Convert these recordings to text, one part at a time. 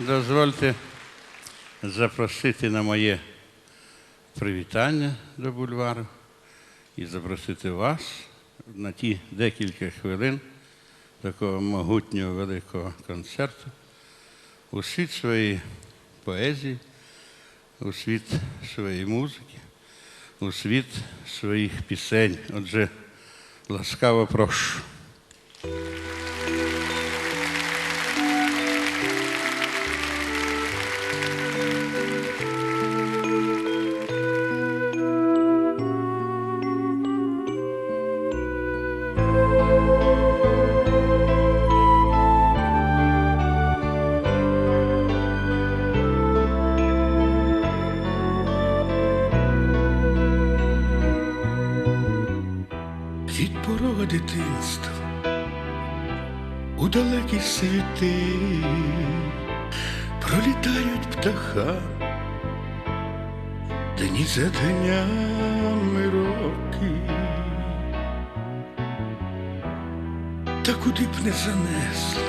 дозвольте запросити на моє привітання до бульвару і запросити вас на ті декілька хвилин такого могутнього великого концерту у світ своєї поезії, у світ своєї музики, у світ своїх пісень. Отже, ласкаво прошу. Порога дитинства у далекі світи пролітають птаха, дні за днями роки, та куди б не занесли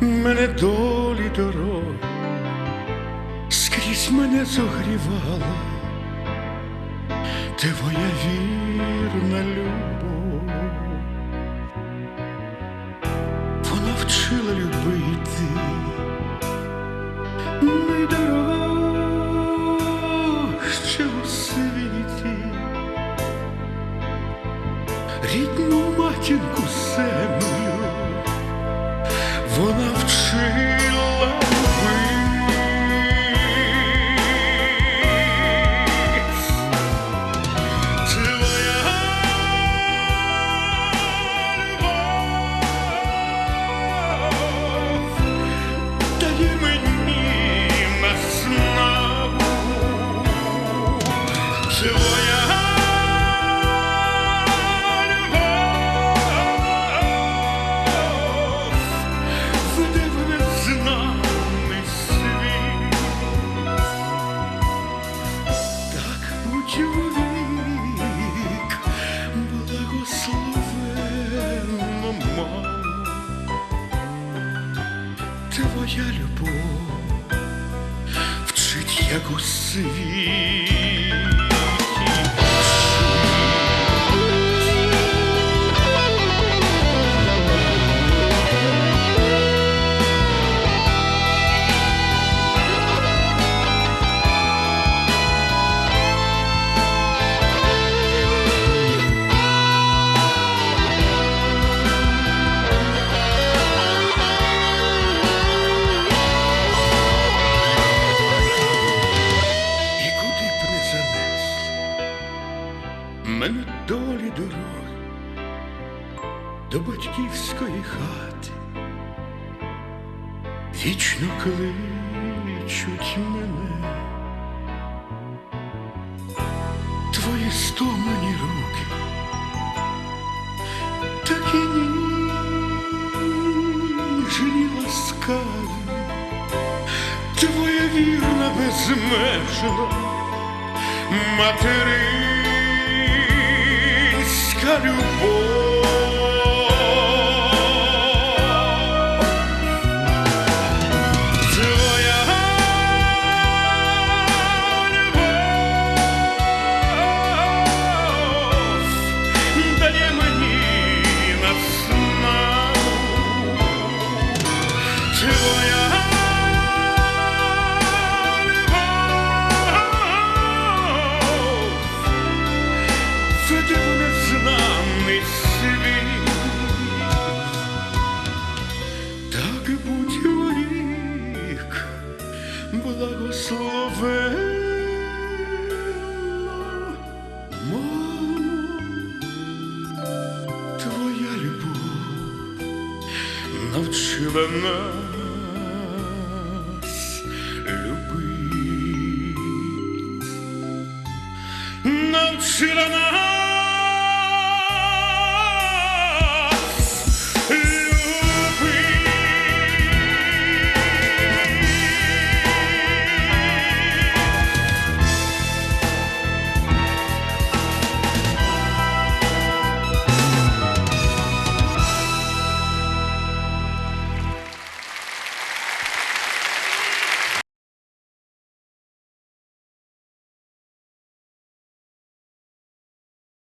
мене долі дороги, скрізь мене зогрівала Ти твоя вірна любов, матінку землю, вона вчила твоя любов вчить, як у світі. До батьківської хати, вічно кличуть мене, твої стомлені руки, такі ніжні ласкаві. Твоя вірна безмежна материнська любов. Твоя любов навчила нас любить, навчила нас